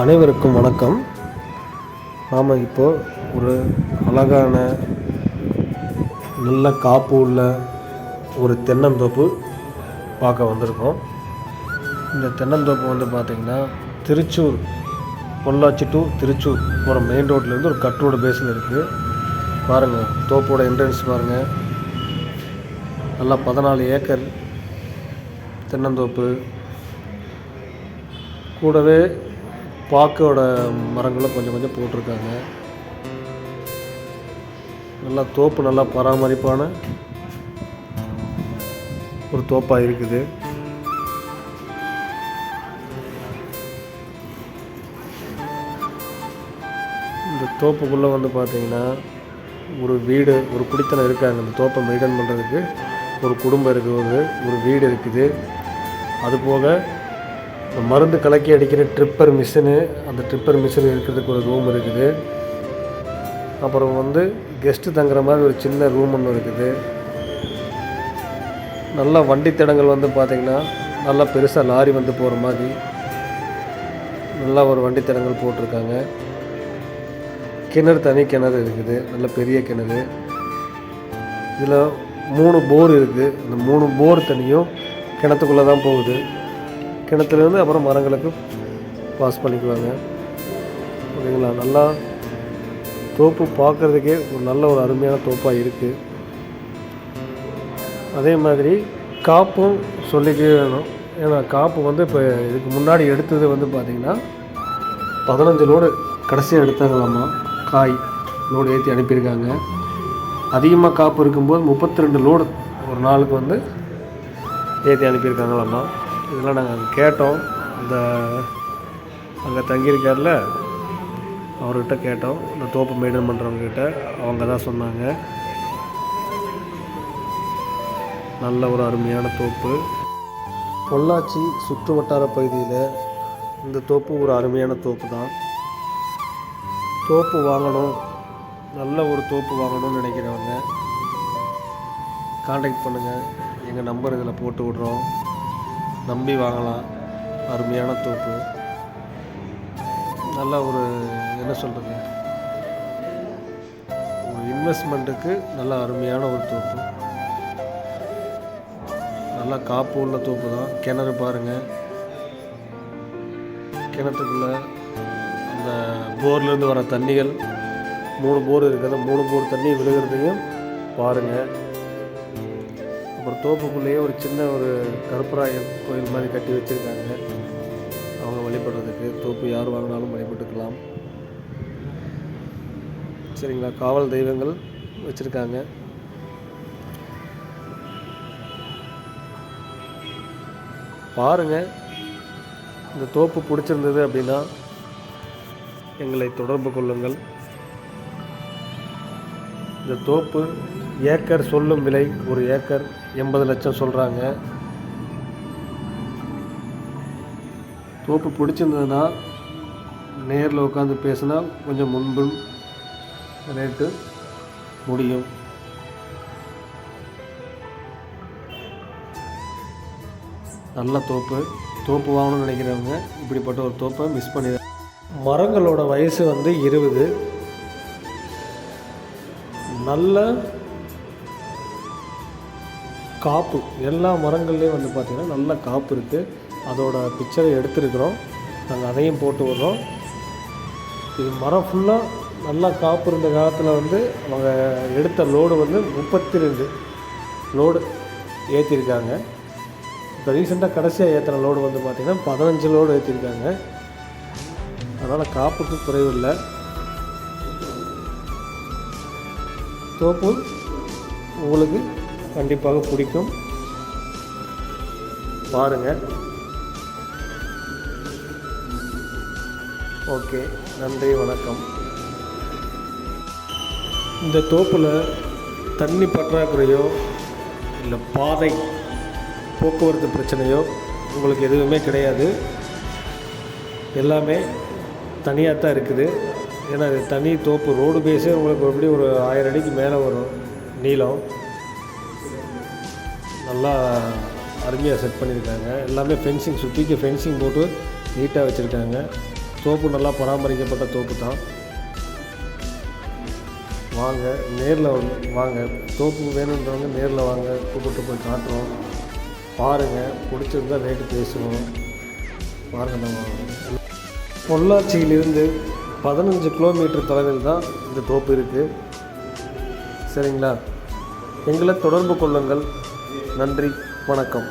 அனைவருக்கும் வணக்கம். நாம் இப்போ ஒரு அழகான நல்ல காப்பு உள்ள ஒரு தென்னந்தோப்பு பார்க்க வந்திருக்கோம். இந்த தென்னந்தோப்பு வந்து பார்த்திங்கன்னா திருச்சூர் பொள்ளாச்சி டு திருச்சூர் போகிற மெயின் ரோட்லேருந்து ஒரு கட் ரோடு பேஸில் இருக்குது பாருங்கள் தோப்போட என்ட்ரன்ஸ் பாருங்கள் நல்லா பதினாலு ஏக்கர் தென்னந்தோப்பு. கூடவே பாக்கோட மரங்களும் கொஞ்சம் கொஞ்சம் போட்டிருக்காங்க. நல்லா தோப்பு நல்லா பராமரிப்பான ஒரு தோப்பாக இருக்குது. இந்த தோப்புக்குள்ளே வந்து பார்த்தீங்கன்னா ஒரு வீடு ஒரு குடித்தனம் இருக்காங்க. இந்த தோப்பை மெயின்டைன் பண்ணுறதுக்கு ஒரு குடும்பம் இருக்குது. ஒரு வீடு இருக்குது. அதுபோக மருந்து கலக்கி அடிக்கிற ட்ரிப்பர் மிஷினு அந்த ட்ரிப்பர் மிஷின் இருக்கிறதுக்கு ஒரு ரூம் இருக்குது. அப்புறம் வந்து கெஸ்ட்டு தங்குற மாதிரி ஒரு சின்ன ரூம் ஒன்று இருக்குது. நல்லா வண்டி தடங்கள் வந்து பார்த்திங்கன்னா நல்லா பெருசாக லாரி வந்து போகிற மாதிரி நல்லா ஒரு வண்டி தடங்கள் போட்டிருக்காங்க. கிணறு தனி கிணறு இருக்குது. நல்ல பெரிய கிணறு. இதில் மூணு போர் இருக்குது. இந்த மூணு போர் தண்ணியும் கிணத்துக்குள்ளே தான் போகுது. கிணத்துலேருந்து அப்புறம் மரங்களுக்கு பாஸ் பண்ணிக்குவாங்க. ஓகேங்களா? நல்லா தோப்பு பார்க்குறதுக்கே ஒரு நல்ல ஒரு அருமையான தோப்பாக இருக்குது அதே மாதிரி காப்பும் சொல்லிக்கவே வேணும். ஏன்னா காப்பு வந்து இப்போ இதுக்கு முன்னாடி எடுத்தது வந்து பார்த்திங்கன்னா பதினஞ்சு லோடு கடைசியாக எடுத்தாங்களாமா? காய் லோடு ஏற்றி அனுப்பியிருக்காங்க. அதிகமாக காப்பு இருக்கும்போது முப்பத்தி ரெண்டு லோடு ஒரு நாளுக்கு வந்து ஏற்றி அனுப்பியிருக்காங்களாமா? இதெல்லாம் நாங்கள் அங்கே கேட்டோம். இந்த அங்கே தங்கியிருக்கார்ல அவர்கிட்ட கேட்டோம். இந்த தோப்பு மெயின்டைன் பண்ணுறவங்கக்கிட்ட அவங்க தான் சொன்னாங்க. நல்ல ஒரு அருமையான தோப்பு. பொள்ளாச்சி சுற்று வட்டார பகுதியில் இந்த தோப்பு ஒரு அருமையான தோப்பு தான். தோப்பு வாங்கணும். நல்ல ஒரு தோப்பு வாங்கணும்னு நினைக்கிறவங்க காண்டாக்ட் பண்ணுங்கள் எங்கள் நம்பர் இதில் போட்டு விட்றோம். நம்பி வாங்கலாம். அருமையான தோப்பு. நல்ல ஒரு என்ன சொல்கிறது ஒரு இன்வெஸ்ட்மெண்ட்டுக்கு நல்ல அருமையான ஒரு தோப்பு. நல்லா காப்பு உள்ள தோப்பு தான் கிணறு பாருங்கள் கிணத்துக்குள்ளே அந்த போர்லேருந்து வர தண்ணிகள் மூணு போர் இருக்குது. மூணு போர் தண்ணி விழுகிறதையும் பாருங்கள் அப்புறம் தோப்புக்குள்ளேயே ஒரு சின்ன ஒரு கருப்பராயர் கோயில் மாதிரி கட்டி வச்சுருக்காங்க. அவங்க வழிபடுறதுக்கு தோப்பு யார் வாங்கினாலும் வழிபட்டுக்கலாம். சரிங்களா? காவல் தெய்வங்கள் வச்சுருக்காங்க. பாருங்கள் இந்த தோப்பு பிடிச்சிருந்தது அப்படின்னா எங்களை தொடர்பு கொள்ளுங்கள். இந்த தோப்பு ஏக்கர் சொல்லும் விலை ஒரு ஏக்கர் எண்பது லட்சம் சொல்கிறாங்க தோப்பு பிடிச்சிருந்ததுன்னா நேரில் உட்காந்து பேசினா கொஞ்சம் முன்பு ரேட்டு முடியும். நல்ல தோப்பு. தோப்பு வாங்கணும்னு நினைக்கிறவங்க இப்படிப்பட்ட ஒரு தோப்பை மிஸ் பண்ணி மரங்களோட வயசு வந்து இருபது. நல்ல காப்பு. எல்லா மரங்கள்லேயும் வந்து பார்த்திங்கன்னா நல்ல காப்பு இருக்குது அதோட பிக்சரை எடுத்துருக்குறோம். நாங்கள் அதையும் போட்டு விடுறோம். இது மரம் ஃபுல்லாக நல்லா காப்பு இருந்த காலத்தில் வந்து அவங்க எடுத்த லோடு வந்து முப்பத்தி ரெண்டு லோடு ஏற்றிருக்காங்க இப்போ ரீசெண்டாக கடைசியாக ஏற்றின லோடு வந்து பார்த்திங்கன்னா பதினஞ்சு லோடு ஏற்றிருக்காங்க அதனால் காப்புக்கு குறைவில்லை தோப்பு உங்களுக்கு கண்டிப்பாக பிடிக்கும். பாருங்கள் ஓகே நன்றி வணக்கம். இந்த தோப்பில் தண்ணி பற்றாக்குறையோ இல்லை பாதை போக்குவரத்து பிரச்சனையோ உங்களுக்கு எதுவுமே கிடையாது. எல்லாமே தனியாக தான் இருக்குது. ஏன்னா தனி தோப்பு ரோடு பேஸே உங்களுக்கு எப்படி ஒரு ஆயிரம் அடிக்கு மேலே வரும் நீளம். நல்லா அருமையாக செட் பண்ணியிருக்காங்க. எல்லாமே ஃபென்சிங் சுற்றிக்கு ஃபென்சிங் போட்டு நீட்டாக வச்சுருக்காங்க. தோப்பு நல்லா பராமரிக்கப்பட்ட தோப்பு தான். வாங்க நேரில் வாங்க. தோப்பு வேணுன்றவங்க நேரில் வாங்க கூப்பிட்டு போய் காட்டுறோம். பாருங்கள் பிடிச்சிருந்தா ரேட்டு பேசுவோம். பாருங்கள் நம்ம பொள்ளாச்சியிலிருந்து பதினஞ்சு கிலோமீட்டர் தொலைவில் தான் இந்த தோப்பு இருக்குது சரிங்களா? எங்களை தொடர்பு கொள்ளுங்கள். நன்றி. வணக்கம்.